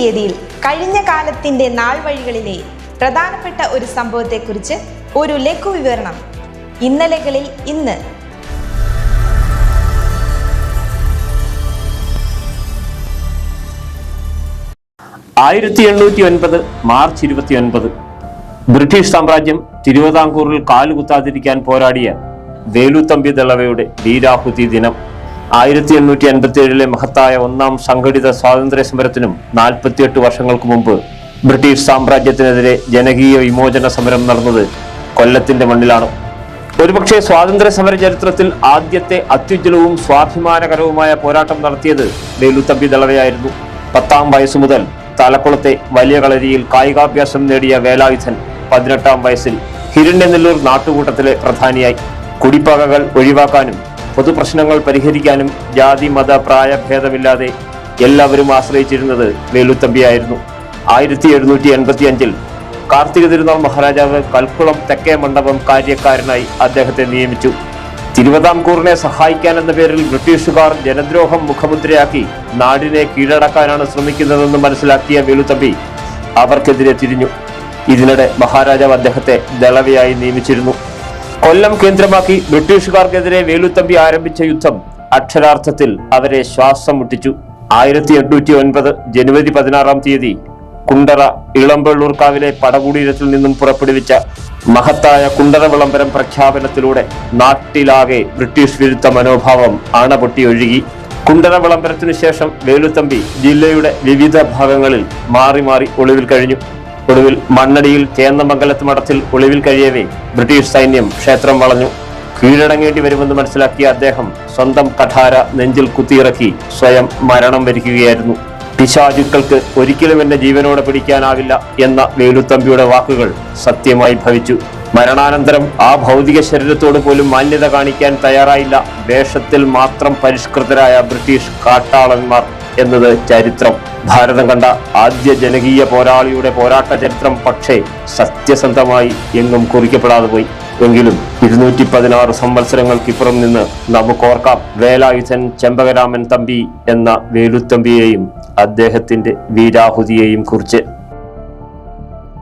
തീയതിയിൽ കഴിഞ്ഞ കാലത്തിന്റെ നാൾ വഴികളിലെ പ്രധാനപ്പെട്ട ഒരു സംഭവത്തെക്കുറിച്ച് ഒരു ലഘു വിവരണം ഇന്നലകളിൽ ഇന്ന്. ആയിരത്തി എണ്ണൂറ്റി ഒൻപത് മാർച്ച് ഇരുപത്തി ഒൻപത് ബ്രിട്ടീഷ് സാമ്രാജ്യം തിരുവിതാംകൂറിൽ കാലുകുത്താതിരിക്കാൻ പോരാടിയ വേലുത്തമ്പി ദളവയുടെ വീരാഹുതി ദിനം ആയിരത്തി എണ്ണൂറ്റി എൺപത്തി ഏഴിലെ മഹത്തായ ഒന്നാം സംഘടിത സ്വാതന്ത്ര്യ സമരത്തിനും നാൽപ്പത്തിയെട്ട് വർഷങ്ങൾക്ക് മുമ്പ് ബ്രിട്ടീഷ് സാമ്രാജ്യത്തിനെതിരെ ജനകീയ വിമോചന സമരം നടന്നത് കൊല്ലത്തിന്റെ മണ്ണിലാണ്. ഒരുപക്ഷെ സ്വാതന്ത്ര്യ സമര ചരിത്രത്തിൽ ആദ്യത്തെ അത്യുജ്വലവും സ്വാഭിമാനകരവുമായ പോരാട്ടം നടത്തിയത് വേലുത്തമ്പി ദളവയായിരുന്നു. പത്താം വയസ്സു മുതൽ തലക്കുളത്തെ വലിയ കളരിയിൽ കായികാഭ്യാസം നേടിയ വേലായുധൻ പതിനെട്ടാം വയസ്സിൽ ഹിരണ്യനെല്ലൂർ നാട്ടുകൂട്ടത്തിലെ പ്രധാനിയായി. കുടിപ്പകകൾ ഒഴിവാക്കാനും പൊതുപ്രശ്നങ്ങൾ പരിഹരിക്കാനും ജാതി മത പ്രായ ഭേദമില്ലാതെ എല്ലാവരും ആശ്രയിച്ചിരുന്നത് വേലുത്തമ്പിയായിരുന്നു ആയിരത്തി എഴുന്നൂറ്റി എൺപത്തി അഞ്ചിൽ കാർത്തിക തിരുനാൾ മഹാരാജാവ് കൽക്കുളം തെക്കേ മണ്ഡപം കാര്യക്കാരനായി അദ്ദേഹത്തെ നിയമിച്ചു. തിരുവിതാംകൂറിനെ സഹായിക്കാൻ എന്ന പേരിൽ ബ്രിട്ടീഷുകാർ ജനദ്രോഹം മുഖമുദ്രയാക്കി നാടിനെ കീഴടക്കാനാണ് ശ്രമിക്കുന്നതെന്ന് മനസ്സിലാക്കിയ വേലുത്തമ്പി അവർക്കെതിരെ തിരിഞ്ഞു. ഇതിനിടെ മഹാരാജാവ് അദ്ദേഹത്തെ ദളവയായി നിയമിച്ചിരുന്നു. കൊല്ലം കേന്ദ്രമാക്കി ബ്രിട്ടീഷുകാർക്കെതിരെ വേലുത്തമ്പി ആരംഭിച്ച യുദ്ധം അക്ഷരാർത്ഥത്തിൽ അവരെ ശ്വാസം മുട്ടിച്ചു. ആയിരത്തി എണ്ണൂറ്റി ഒൻപത് ജനുവരി പതിനാറാം തീയതി കുണ്ടറ ഇളമ്പള്ളൂർക്കാവിലെ പടകുടീരത്തിൽ നിന്നും പുറപ്പെടുവിച്ച മഹത്തായ കുണ്ടറ വിളംബരം പ്രഖ്യാപനത്തിലൂടെ നാട്ടിലാകെ ബ്രിട്ടീഷ് വിരുദ്ധ മനോഭാവം അണപൊട്ടി ഒഴുകി. കുണ്ടറ വിളംബരത്തിനു ശേഷം വേലുത്തമ്പി ജില്ലയുടെ വിവിധ ഭാഗങ്ങളിൽ മാറി മാറി ഒളിവിൽ കഴിഞ്ഞു. ഒടുവിൽ മണ്ണടിയിൽ ചേന്നമംഗലത്ത് മഠത്തിൽ ഒളിവിൽ കഴിയവേ ബ്രിട്ടീഷ് സൈന്യം ക്ഷേത്രം വളഞ്ഞു. കീഴടങ്ങേണ്ടി വരുമെന്ന് മനസ്സിലാക്കിയ അദ്ദേഹം സ്വന്തം കഠാര നെഞ്ചിൽ കുത്തിയിറക്കി സ്വയം മരണം വരിക്കുകയായിരുന്നു. പിശാചുക്കൾക്ക് ഒരിക്കലും എന്നെ ജീവനോടെ പിടിക്കാനാവില്ല എന്ന വേലുത്തമ്പിയുടെ വാക്കുകൾ സത്യമായി ഭവിച്ചു. മരണാനന്തരം ആ ഭൗതിക ശരീരത്തോട് പോലും മാന്യത കാണിക്കാൻ തയ്യാറായില്ല. വേഷത്തിൽ മാത്രം പരിഷ്കൃതരായ ബ്രിട്ടീഷ് കാട്ടാളന്മാർ. എന്നത് ചരിത്രം. ഭാരതം കണ്ട ആദ്യ ജനകീയ പോരാളിയുടെ പോരാട്ട ചരിത്രം പക്ഷേ സത്യസന്ധമായി എങ്ങും കുറിക്കപ്പെടാതെ പോയി. എങ്കിലും ഇരുന്നൂറ്റി പതിനാറ് സംവത്സരങ്ങൾക്കിപ്പുറം നിന്ന് നമുക്കോർക്കാം വേലായുധൻ ചെമ്പകരാമൻ തമ്പി എന്ന വേലുത്തമ്പിയെയും അദ്ദേഹത്തിന്റെ വീരാഹുതിയെയും കുറിച്ച്.